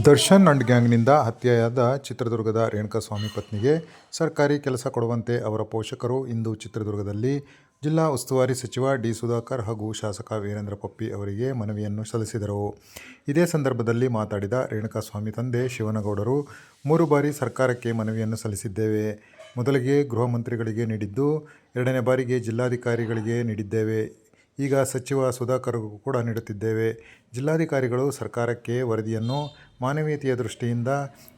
Darshan and ಗ್ಯಾಂಗ್ನಿಂದ ಹತ್ಯೆಯಾದ ಚಿತ್ರದುರ್ಗದ ರೇಣುಕಾಸ್ವಾಮಿ ಪತ್ನಿಗೆ ಸರ್ಕಾರಿ ಕೆಲಸ ಕೊಡುವಂತೆ ಅವರ ಪೋಷಕರು ಇಂದು ಚಿತ್ರದುರ್ಗದಲ್ಲಿ ಜಿಲ್ಲಾ ಉಸ್ತುವಾರಿ ಸಚಿವ ಡಿ ಸುಧಾಕರ್ ಹಾಗೂ ಶಾಸಕ ವೀರೇಂದ್ರ ಪಪ್ಪಿ ಅವರಿಗೆ ಮನವಿಯನ್ನು ಸಲ್ಲಿಸಿದರು. ಇದೇ ಸಂದರ್ಭದಲ್ಲಿ ಮಾತಾಡಿದ ರೇಣುಕಾಸ್ವಾಮಿ ತಂದೆ ಶಿವನಗೌಡರು, ಮೂರು ಬಾರಿ ಸರ್ಕಾರಕ್ಕೆ ಮನವಿಯನ್ನು ಸಲ್ಲಿಸಿದ್ದೇವೆ. ಮೊದಲಿಗೆ ಗೃಹ ಮಂತ್ರಿಗಳಿಗೆ ನೀಡಿದ್ದು, ಎರಡನೇ ಬಾರಿಗೆ ಜಿಲ್ಲಾಧಿಕಾರಿಗಳಿಗೆ ನೀಡಿದ್ದೇವೆ. ಈಗ ಸಚಿವ ಸುಧಾಕರ್ಗೂ ಕೂಡ ನೀಡುತ್ತಿದ್ದೇವೆ. ಜಿಲ್ಲಾಧಿಕಾರಿಗಳು ಸರ್ಕಾರಕ್ಕೆ ವರದಿಯನ್ನು ಮಾನವೀಯತೆಯ ದೃಷ್ಟಿಯಿಂದ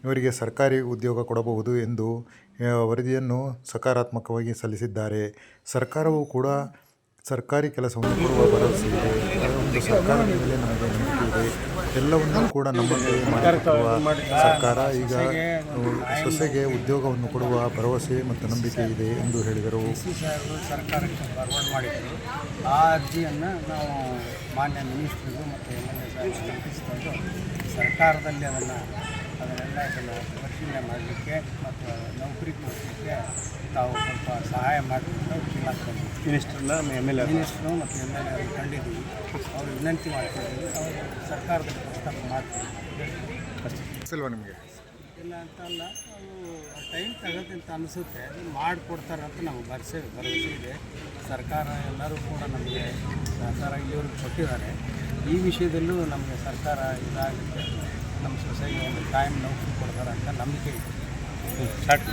ಇವರಿಗೆ ಸರ್ಕಾರಿ ಉದ್ಯೋಗ ಕೊಡಬಹುದು ಎಂದು ವರದಿಯನ್ನು ಸಕಾರಾತ್ಮಕವಾಗಿ ಸಲ್ಲಿಸಿದ್ದಾರೆ. ಸರ್ಕಾರವು ಕೂಡ ಸರ್ಕಾರಿ ಕೆಲಸವನ್ನು ಕೊಡುವ ಭರವಸೆ ಇದೆ. ಒಂದು ಮೇಲೆ ನಮಗೆ ನಂಬಿಕೆ ಇದೆ. ಎಲ್ಲವನ್ನೂ ಕೂಡ ನಮ್ಮಲ್ಲಿ ಮಾಡಿಕೊಡುವ ಸರ್ಕಾರ ಈಗ ಸೊಸೆಗೆ ಉದ್ಯೋಗವನ್ನು ಕೊಡುವ ಭರವಸೆ ಮತ್ತು ನಂಬಿಕೆ ಇದೆ ಎಂದು ಹೇಳಿದರು. ಸರ್ಕಾರಕ್ಕೆ ಆ ಅರ್ಜಿಯನ್ನು ನಾವು ಮಾನ್ಯ ಮಿನಿಸ್ಟ್ರಿಗೂ ಮತ್ತು ಸರ್ಕಾರದಲ್ಲಿ ಅದನ್ನು ಅದನ್ನೆಲ್ಲ ಇದನ್ನು ಪರಿಶೀಲನೆ ಮಾಡಲಿಕ್ಕೆ ಮತ್ತು ನೌಕರಿ ಕೊಡಲಿಕ್ಕೆ ತಾವು ಸ್ವಲ್ಪ ಸಹಾಯ ಮಾಡಲಿಕ್ಕೆ ವಕೀಲಾಗ್ತದೆ ಮಿನಿಸ್ಟರ್ನ ಎಂ ಎಲ್ ಎ ಮಿನಿಸ್ಟ್ರು ಮತ್ತು ಎಂ ಎಲ್ ಎ ಕಂಡಿದ್ದೀವಿ. ಅವರು ವಿನಂತಿ ಮಾಡ್ತಿದ್ದೀವಿ. ಅವರು ಸರ್ಕಾರದ ಪ್ರಸ್ತಾಪ ಮಾಡ್ತೀವಿ ನಿಮಗೆ? ಇಲ್ಲ ಅಂತಲ್ಲ ಅವರು ಟೈಮ್ ತಗೋತಿ ಅಂತ ಅನಿಸುತ್ತೆ. ಮಾಡಿಕೊಡ್ತಾರೆ ಅಂತ ನಾವು ಭರವಸೆ ಭರವಸೆ ಇದೆ. ಸರ್ಕಾರ ಎಲ್ಲರೂ ಕೂಡ ನಮಗೆ ಸಹಕಾರ ಇಲ್ಲಿವರೆಗೂ ಕೊಟ್ಟಿದ್ದಾರೆ. ಈ ವಿಷಯದಲ್ಲೂ ನಮಗೆ ಸರ್ಕಾರ ಇದಾಗುತ್ತೆ. ನಮ್ಮ ಸೊಸೈಟಿ ಒಂದು ಕಾಯಂ ನೌಕರಿ ಕೊಡ್ತಾರೆ ಅಂತ ನಂಬಿಕೆ ಇದೆ. ಸ್ಟಾರ್ಟ್